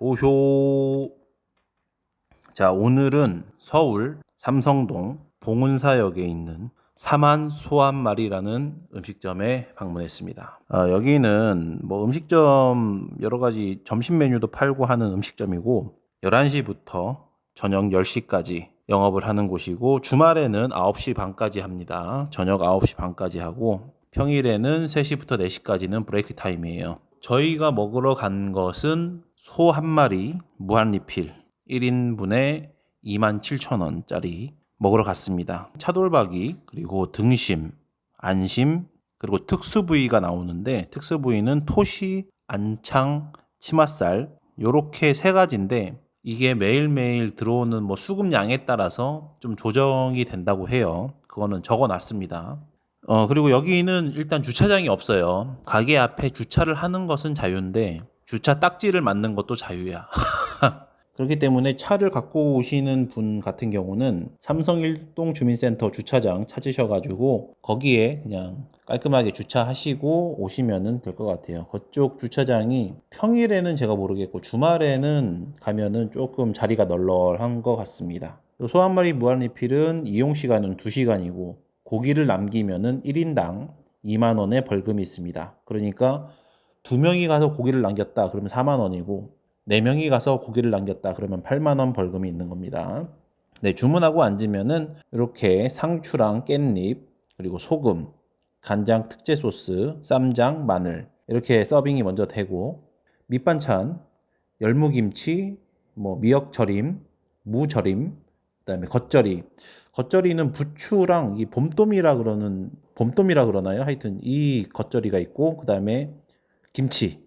효효. 자, 오늘은 서울 삼성동 봉은사역에 있는 사만 소한마리라는 음식점에 방문했습니다. 아, 여기는 뭐 음식점 여러 가지 점심 메뉴도 팔고 하는 음식점이고 11시부터 저녁 10시까지 영업을 하는 곳이고 주말에는 9시 반까지 합니다. 저녁 9시 반까지 하고 평일에는 3시부터 4시까지는 브레이크 타임이에요. 저희가 먹으러 간 것은 소 한 마리 무한 리필 1인분에 27,000원짜리 먹으러 갔습니다. 차돌박이 그리고 등심, 안심 그리고 특수 부위가 나오는데 특수 부위는 토시, 안창, 치맛살 요렇게 세 가지인데 이게 매일매일 들어오는 뭐 수급량에 따라서 좀 조정이 된다고 해요. 그거는 적어 놨습니다. 어, 그리고 여기는 일단 주차장이 없어요. 가게 앞에 주차를 하는 것은 자유인데 주차 딱지를 맞는 것도 자유야. 그렇기 때문에 차를 갖고 오시는 분 같은 경우는 삼성 일동 주민센터 주차장 찾으셔가지고 거기에 그냥 깔끔하게 주차하시고 오시면은 될 것 같아요. 그쪽 주차장이 평일에는 제가 모르겠고 주말에는 가면은 조금 자리가 널널한 것 같습니다. 소 한 마리 무한 리필은 이용 시간은 2시간이고 고기를 남기면은 1인당 2만 원의 벌금이 있습니다. 그러니까 두 명이 가서 고기를 남겼다 그러면 4만 원이고 네 명이 가서 고기를 남겼다 그러면 8만 원 벌금이 있는 겁니다. 네, 주문하고 앉으면은 이렇게 상추랑 깻잎 그리고 소금, 간장 특제 소스, 쌈장, 마늘 이렇게 서빙이 먼저 되고 밑반찬 열무김치, 뭐 미역절임, 무절임, 그다음에 겉절이. 겉절이는 부추랑 이 봄돔이라 그러는 봄돔이라 그러나요? 하여튼 이 겉절이가 있고 그다음에 김치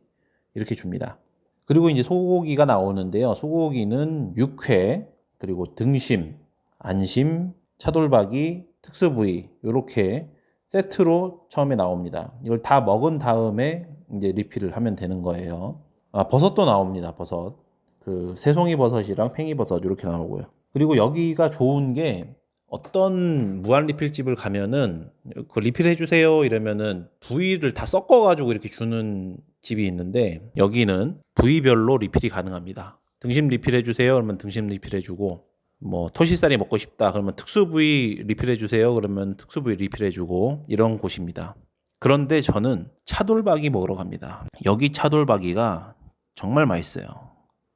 이렇게 줍니다. 그리고 이제 소고기가 나오는데요. 소고기는 육회, 그리고 등심, 안심, 차돌박이, 특수부위 이렇게 세트로 처음에 나옵니다. 이걸 다 먹은 다음에 이제 리필을 하면 되는 거예요. 아, 버섯도 나옵니다. 버섯. 그 새송이 버섯이랑 팽이 버섯 이렇게 나오고요. 그리고 여기가 좋은 게 어떤 무한 리필집을 가면은 그 리필해 주세요 이러면은 부위를 다 섞어 가지고 이렇게 주는 집이 있는데 여기는 부위별로 리필이 가능합니다. 등심 리필해 주세요 그러면 등심 리필해 주고 뭐 토시살이 먹고 싶다 그러면 특수 부위 리필해 주세요 그러면 특수 부위 리필해 주고 이런 곳입니다. 그런데 저는 차돌박이 먹으러 갑니다. 여기 차돌박이가 정말 맛있어요.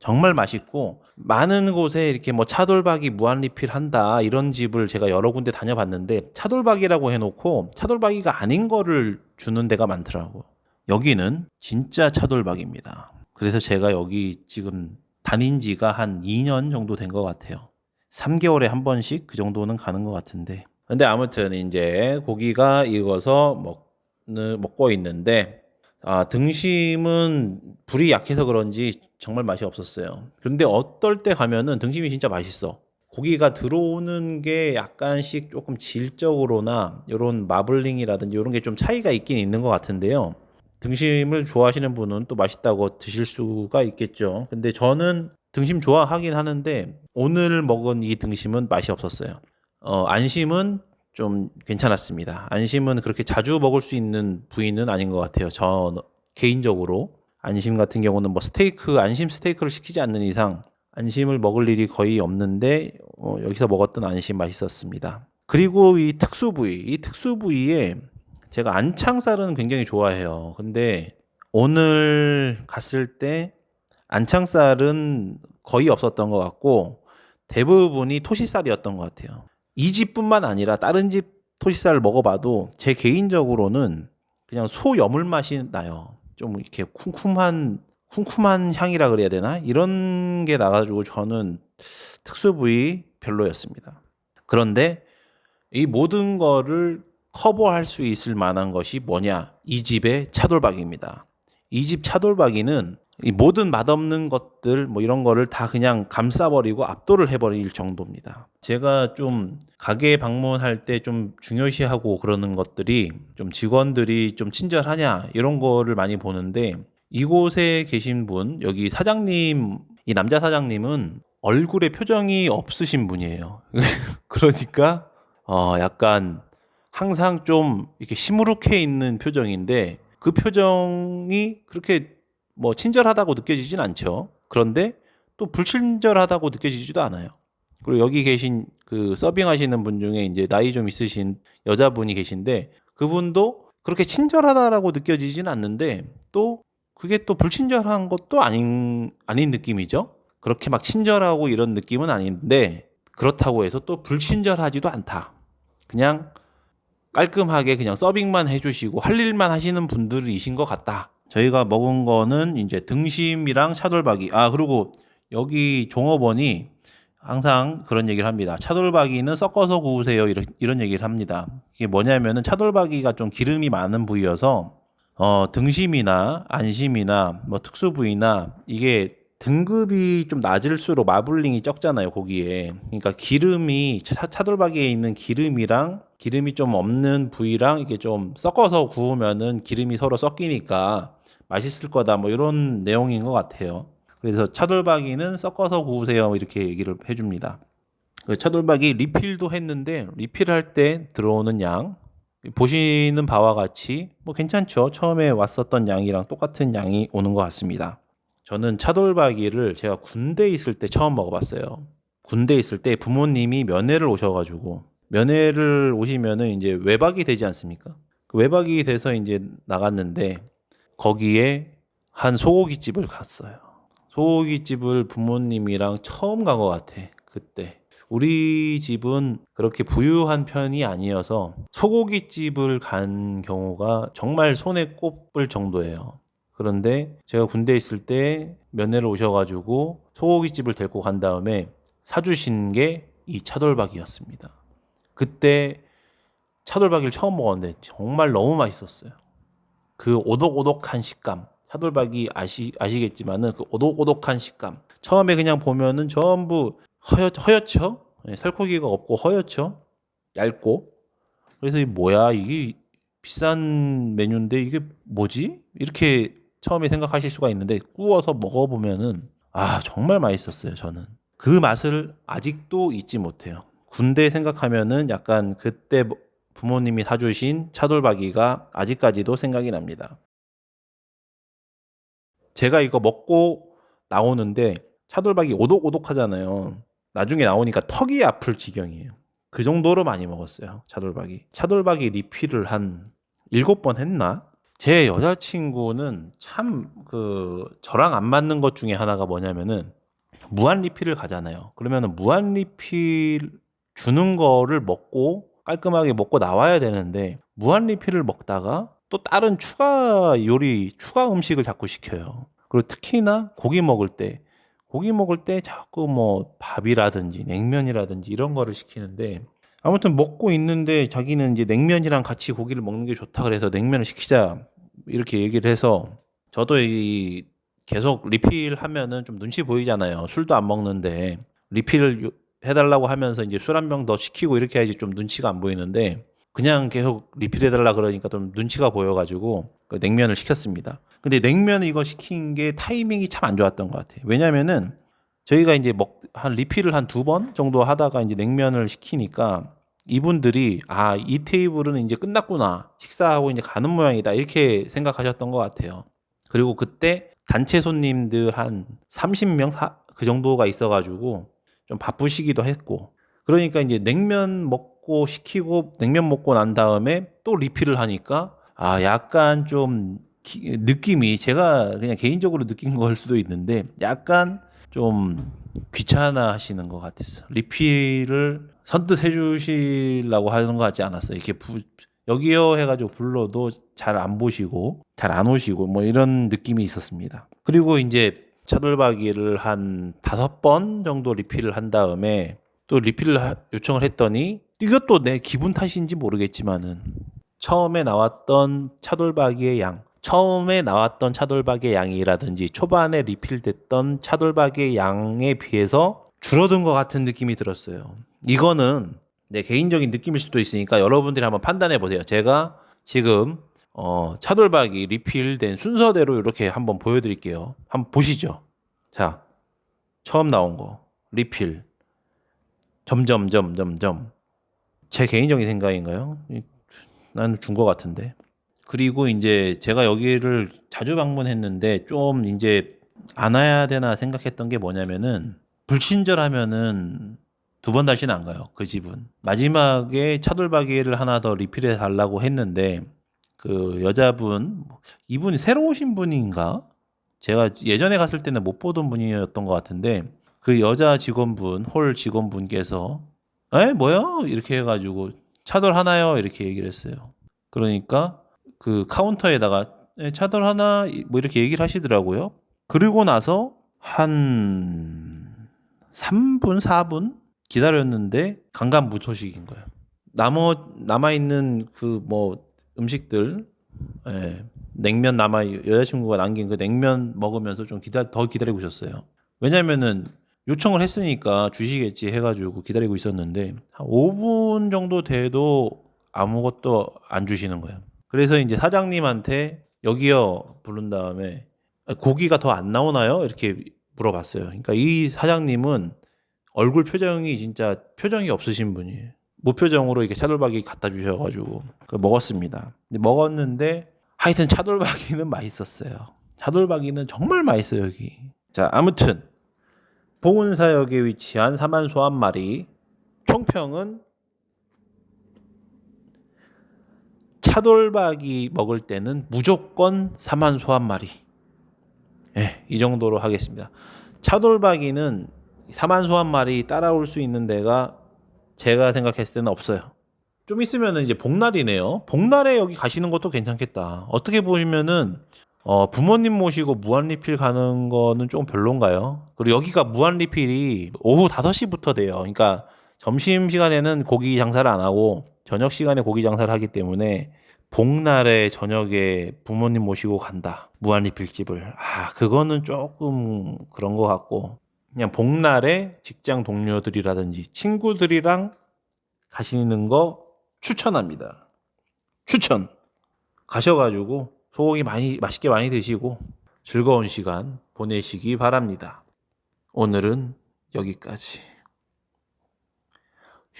정말 맛있고 많은 곳에 이렇게 뭐 차돌박이 무한 리필 한다 이런 집을 제가 여러 군데 다녀봤는데 차돌박이라고 해놓고 차돌박이가 아닌 거를 주는 데가 많더라고요. 여기는 진짜 차돌박입니다. 그래서 제가 여기 지금 다닌 지가 한 2년 정도 된 것 같아요. 3개월에 한 번씩 그 정도는 가는 것 같은데. 근데 아무튼 이제 고기가 익어서 먹, 먹고 있는데 아, 등심은 불이 약해서 그런지 정말 맛이 없었어요. 그런데 어떨 때 가면은 등심이 진짜 맛있어. 고기가 들어오는 게 약간씩 조금 질적으로나 이런 마블링이라든지 이런 게 좀 차이가 있긴 있는 것 같은데요. 등심을 좋아하시는 분은 또 맛있다고 드실 수가 있겠죠. 근데 저는 등심 좋아하긴 하는데 오늘 먹은 이 등심은 맛이 없었어요. 어, 안심은 좀 괜찮았습니다. 안심은 그렇게 자주 먹을 수 있는 부위는 아닌 것 같아요. 저 개인적으로 안심 같은 경우는 뭐 스테이크 안심 스테이크를 시키지 않는 이상 안심을 먹을 일이 거의 없는데 어, 여기서 먹었던 안심 맛있었습니다. 그리고 이 특수 부위, 이 특수 부위에 제가 안창살은 굉장히 좋아해요. 근데 오늘 갔을 때 안창살은 거의 없었던 것 같고 대부분이 토시살이었던 것 같아요. 이 집뿐만 아니라 다른 집 토시살을 먹어봐도 제 개인적으로는 그냥 소 여물 맛이 나요. 좀 이렇게 쿰쿰한 쿰쿰한 향이라 그래야 되나 이런 게 나가지고 저는 특수 부위 별로였습니다. 그런데 이 모든 거를 커버할 수 있을 만한 것이 뭐냐? 이 집의 차돌박이입니다. 이 집 차돌박이는 이 모든 맛없는 것들 뭐 이런 거를 다 그냥 감싸버리고 압도를 해버릴 정도입니다. 제가 좀 가게 방문할 때 좀 중요시하고 그러는 것들이 좀 직원들이 좀 친절하냐 이런 거를 많이 보는데 이곳에 계신 분 여기 사장님 이 남자 사장님은 얼굴에 표정이 없으신 분이에요. 그러니까 어 약간 항상 좀 이렇게 시무룩해 있는 표정인데 그 표정이 그렇게 뭐 친절하다고 느껴지진 않죠. 그런데 또 불친절하다고 느껴지지도 않아요. 그리고 여기 계신 그 서빙 하시는 분 중에 이제 나이 좀 있으신 여자분이 계신데 그분도 그렇게 친절하다라고 느껴지진 않는데 또 그게 또 불친절한 것도 아닌 아닌 느낌이죠. 그렇게 막 친절하고 이런 느낌은 아닌데 그렇다고 해서 또 불친절하지도 않다. 그냥 깔끔하게 그냥 서빙만 해주시고 할 일만 하시는 분들이신 것 같다. 저희가 먹은 거는 이제 등심이랑 차돌박이. 아 그리고 여기 종업원이 항상 그런 얘기를 합니다. 차돌박이는 섞어서 구우세요. 이런, 이런 얘기를 합니다. 이게 뭐냐면은 차돌박이가 좀 기름이 많은 부위여서 어, 등심이나 안심이나 뭐 특수 부위나 이게 등급이 좀 낮을수록 마블링이 적잖아요, 고기에. 그러니까 기름이 차, 차돌박이에 있는 기름이랑 기름이 좀 없는 부위랑 이게 좀 섞어서 구우면은 기름이 서로 섞이니까 맛있을 거다. 뭐 이런 내용인 것 같아요. 그래서 차돌박이는 섞어서 구우세요. 이렇게 얘기를 해줍니다. 그 차돌박이 리필도 했는데 리필할 때 들어오는 양 보시는 바와 같이 뭐 괜찮죠. 처음에 왔었던 양이랑 똑같은 양이 오는 것 같습니다. 저는 차돌박이를 제가 군대 에 있을 때 처음 먹어봤어요. 군대 에 있을 때 부모님이 면회를 오셔가지고 면회를 오시면은 이제 외박이 되지 않습니까? 그 외박이 돼서 이제 나갔는데 거기에 한 소고기 집을 갔어요. 소고기 집을 부모님이랑 처음 간 것 같아. 그때. 우리 집은 그렇게 부유한 편이 아니어서 소고기 집을 간 경우가 정말 손에 꼽을 정도예요. 그런데 제가 군대에 있을 때 면회를 오셔가지고 소고기 집을 데리고 간 다음에 사주신 게 이 차돌박이였습니다. 그때 차돌박이를 처음 먹었는데 정말 너무 맛있었어요. 그 오독오독한 식감. 차돌박이 아시, 아시겠지만은 그 오독오독한 식감. 처음에 그냥 보면은 전부 허옇, 허옇죠? 네, 살코기가 없고 허옇죠? 얇고. 그래서 이 뭐야, 이게 비싼 메뉴인데 이게 뭐지? 이렇게 처음에 생각하실 수가 있는데 구워서 먹어보면은 아 정말 맛있었어요 저는 그 맛을 아직도 잊지 못해요 군대 생각하면은 약간 그때 부모님이 사주신 차돌박이가 아직까지도 생각이 납니다. 제가 이거 먹고 나오는데 차돌박이 오독오독 하잖아요. 나중에 나오니까 턱이 아플 지경이에요. 그 정도로 많이 먹었어요 차돌박이. 차돌박이 리필을 한 일곱 번 했나? 제 여자친구는 참 그 저랑 안 맞는 것 중에 하나가 뭐냐면은 무한 리필을 가잖아요. 그러면은 무한 리필 주는 거를 먹고 깔끔하게 먹고 나와야 되는데 무한 리필을 먹다가 또 다른 추가 요리, 추가 음식을 자꾸 시켜요. 그리고 특히나 고기 먹을 때 고기 먹을 때 자꾸 뭐 밥이라든지 냉면이라든지 이런 거를 시키는데 아무튼 먹고 있는데 자기는 이제 냉면이랑 같이 고기를 먹는 게 좋다 그래서 냉면을 시키자 이렇게 얘기를 해서 저도 이 계속 리필하면은 좀 눈치 보이잖아요. 술도 안 먹는데 리필을 해달라고 하면서 이제 술 한 병 더 시키고 이렇게 해야지 좀 눈치가 안 보이는데 그냥 계속 리필해달라 그러니까 좀 눈치가 보여가지고 그 냉면을 시켰습니다. 근데 냉면 이거 시킨 게 타이밍이 참 안 좋았던 것 같아요. 왜냐면은 저희가 이제 먹, 한 리필을 한 두 번 정도 하다가 이제 냉면을 시키니까 이분들이 아, 이 테이블은 이제 끝났구나. 식사하고 이제 가는 모양이다. 이렇게 생각하셨던 것 같아요. 그리고 그때 단체 손님들 한 30명 그 정도가 있어가지고 좀 바쁘시기도 했고 그러니까 이제 냉면 먹고 시키고 냉면 먹고 난 다음에 또 리필을 하니까 아 약간 좀 기, 느낌이 제가 그냥 개인적으로 느낀 걸 수도 있는데 약간 좀 귀찮아 하시는 것 같았어. 리필을 선뜻 해주시려고 하는 것 같지 않았어요. 이렇게 부, 여기요 해가지고 불러도 잘 안 보시고 잘 안 오시고 뭐 이런 느낌이 있었습니다. 그리고 이제 차돌박이를 한 다섯 번 정도 리필을 한 다음에 또 리필을 하, 요청을 했더니 이것도 내 기분 탓인지 모르겠지만은 처음에 나왔던 차돌박이의 양 처음에 나왔던 차돌박이의 양이라든지 초반에 리필됐던 차돌박이의 양에 비해서 줄어든 것 같은 느낌이 들었어요. 이거는 내 개인적인 느낌일 수도 있으니까 여러분들이 한번 판단해 보세요. 제가 지금 어, 차돌박이 리필된 순서대로 이렇게 한번 보여드릴게요. 한번 보시죠. 자, 처음 나온 거 리필 점점 점점 점 제 개인적인 생각인가요? 나는 준 것 같은데. 그리고 이제 제가 여기를 자주 방문했는데 좀 이제 안 와야 되나 생각했던 게 뭐냐면은 불친절하면은 두 번 다시는 안 가요. 그 집은. 마지막에 차돌박이를 하나 더 리필해 달라고 했는데 그 여자분 이분이 새로 오신 분인가? 제가 예전에 갔을 때는 못 보던 분이었던 것 같은데 그 여자 직원분 홀 직원분께서 에 뭐야 이렇게 해가지고 차돌 하나요 이렇게 얘기를 했어요. 그러니까 그 카운터에다가 에, 차돌 하나 뭐 이렇게 얘기를 하시더라고요. 그리고 나서 한 3분 4분 기다렸는데 강간무소식인 거예요. 남어 남아 있는 그 뭐 음식들 예, 냉면 남아 여자친구가 남긴 그 냉면 먹으면서 좀 기다 더 기다리고 있었어요. 왜냐면은 요청을 했으니까 주시겠지 해가지고 기다리고 있었는데 한 5분 정도 돼도 아무것도 안 주시는 거예요. 그래서 이제 사장님한테 여기요 부른 다음에 고기가 더 안 나오나요? 이렇게 물어봤어요. 그러니까 이 사장님은 얼굴 표정이 진짜 표정이 없으신 분이에요. 무표정으로 이렇게 차돌박이 갖다 주셔가지고 그 먹었습니다. 먹었는데 하여튼 차돌박이는 맛있었어요. 차돌박이는 정말 맛있어요 여기. 자 아무튼 봉은사역에 위치한 사만소 한 마리 총평은 차돌박이 먹을 때는 무조건 사만소 한 마리. 예, 이 정도로 하겠습니다. 차돌박이는 사만소 한 마리 따라올 수 있는 데가 제가 생각했을 때는 없어요. 좀 있으면은 이제 복날이네요. 복날에 여기 가시는 것도 괜찮겠다. 어떻게 보시면은 어, 부모님 모시고 무한 리필 가는 거는 좀 별론가요? 그리고 여기가 무한 리필이 오후 5시부터 돼요. 그러니까 점심 시간에는 고기 장사를 안 하고 저녁 시간에 고기 장사를 하기 때문에 복날에 저녁에 부모님 모시고 간다. 무한 리필 집을. 아, 그거는 조금 그런 것 같고 그냥 복날에 직장 동료들이라든지 친구들이랑 가시는 거 추천합니다. 추천. 가셔가지고 소고기 많이 맛있게 많이 드시고 즐거운 시간 보내시기 바랍니다. 오늘은 여기까지.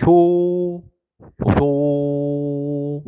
효, 효.